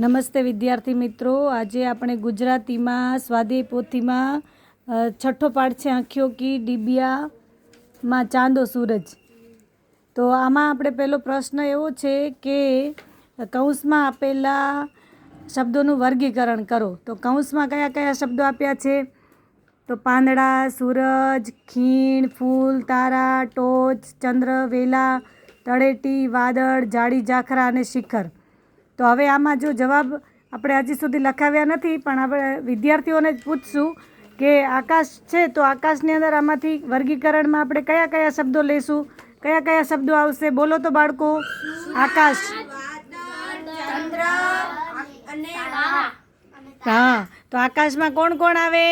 નમસ્તે વિદ્યાર્થી મિત્રો. આજે આપણે ગુજરાતીમાં સ્વાધ્યાય પોથીમાં છઠ્ઠો પાઠ છે આંખીઓ કી ડીબિયામાં ચાંદો સૂરજ. તો આમાં આપણે પહેલો પ્રશ્ન એવો છે કે કૌંસમાં આપેલા શબ્દોનું વર્ગીકરણ કરો. તો કૌંસમાં કયા કયા શબ્દો આપ્યા છે? તો પાંદડા, સૂરજ, ખીણ, ફૂલ, તારા, ટોચ, ચંદ્ર, વેલા, તળેટી, વાદળ, જાડી, જાખરા અને શિખર. તો હવે આમાં જો જવાબ આપણે હજી સુધી લખાવ્યા નથી પણ આપણે વિદ્યાર્થીઓને જ પૂછશું કે આકાશ છે તો આકાશની અંદર આમાંથી વર્ગીકરણમાં આપણે કયા કયા શબ્દો લઈશું? કયા કયા શબ્દો આવશે? બોલો તો બાળકો. આકાશ. હા. તો આકાશમાં કોણ કોણ આવે?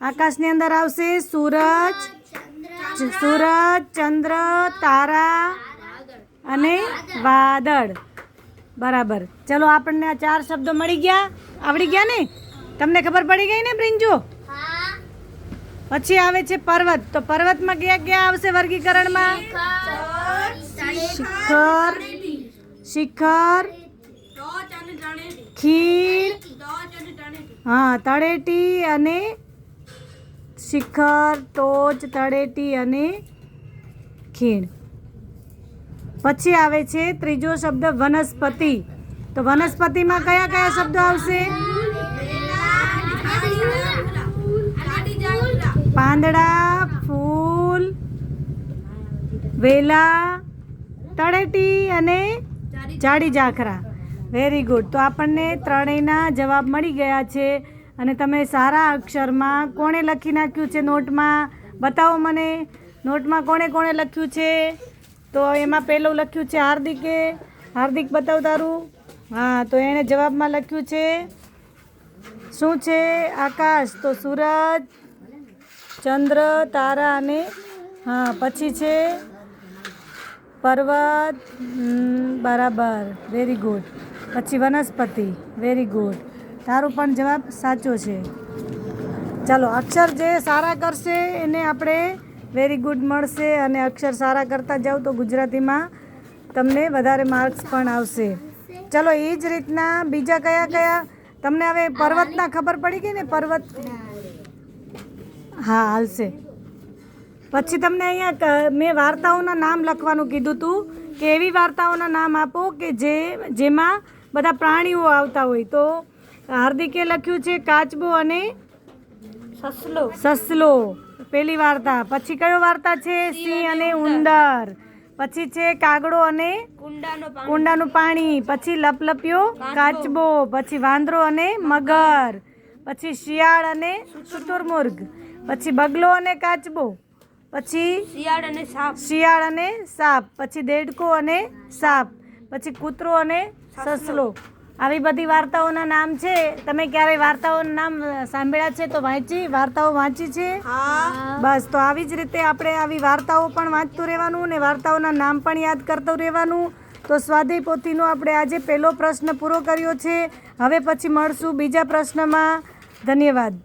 આકાશની અંદર આવશે સૂરજ સૂરજ ચંદ્ર તારા અને વાદળ. બરાબર. ચલો આપણને આ ચાર શબ્દો મળી ગયા. આવડી ગયા ને? તમને ખબર પડી ગઈ ને પ્રિંજુ પછી આવે છે પર્વત. તો પર્વતમાં કયા ક્યાં આવશે વર્ગીકરણમાં? શિખર. શિખર. ખીણ હા તળેટી અને શિખર ટોચ તળેટી અને ખીણ. પછી આવે છે ત્રીજો શબ્દ વનસ્પતિ. તો વનસ્પતિમાં કયા કયા શબ્દો આવશે? પાંદડા, ફૂલ, વેલા, તળેટી અને જાડી જાખરા વેરી ગુડ તો આપણને ત્રણેયના જવાબ મળી ગયા છે. અને તમે સારા અક્ષરમાં કોણે લખી નાખ્યું છે નોટમાં? બતાવો મને. નોટમાં કોણે કોણે લખ્યું છે? તો એમાં પહેલું લખ્યું છે હાર્દિકે, હાર્દિક બતાવ તારું. હા, તો એણે જવાબમાં લખ્યું છે, શું છે? આકાશ, તો સૂરજ, ચંદ્ર, તારા અને, હા, પછી છે, પર્વત બરાબર વેરી ગુડ પછી વનસ્પતિ વેરી ગુડ તારો પણ જવાબ સાચો છે. ચાલો, અક્ષર જે સારા કરશે એને આપણે વેરી ગુડ મળશે અને અક્ષર સારા કરતા જાઓ તો ગુજરાતીમાં તમને વધારે માર્ક્સ પણ આવશે. ચલો એ જ રીતના બીજા કયા કયા? તમને હવે પર્વતના ખબર પડી ગઈ ને? પર્વત હા હાલશે. પછી તમને અહીંયા મેં વાર્તાઓના નામ લખવાનું કીધું હતું કે એવી વાર્તાઓના નામ આપો કે જે જેમાં બધા પ્રાણીઓ આવતા હોય. તો હાર્દિકે લખ્યું છે કાચબો અને સસલો. સસલો. પેલી વાર્તા. પછી કયો વાર્તા છે? સિંહ અને ઉંદર. પછી છે કાગડો અને કુંડાનું પાણી. પછી લપલપ્યો કાચબો. પછી વાંદરો અને મગર. પછી શિયાળ અને શુતુરમુર્ગ પછી બગલો અને કાચબો. પછી શિયાળ અને સાપ. શિયાળ અને સાપ. પછી દેડકો અને સાપ. પછી કૂતરો અને સસલો. આવી બધી વાર્તાઓના નામ છે. તમે ક્યારેય વાર્તાઓના નામ સાંભળ્યા છે તો વાંચી વાર્તાઓ વાંચી છે? બસ તો આવી જ રીતે આપણે આવી વાર્તાઓ પણ વાંચતું રહેવાનું ને વાર્તાઓના નામ પણ યાદ કરતું રહેવાનું. તો સ્વાધ્યાય પોથીનો આપણે આજે પહેલો પ્રશ્ન પૂરો કર્યો છે. હવે પછી મળશું બીજા પ્રશ્નમાં. ધન્યવાદ.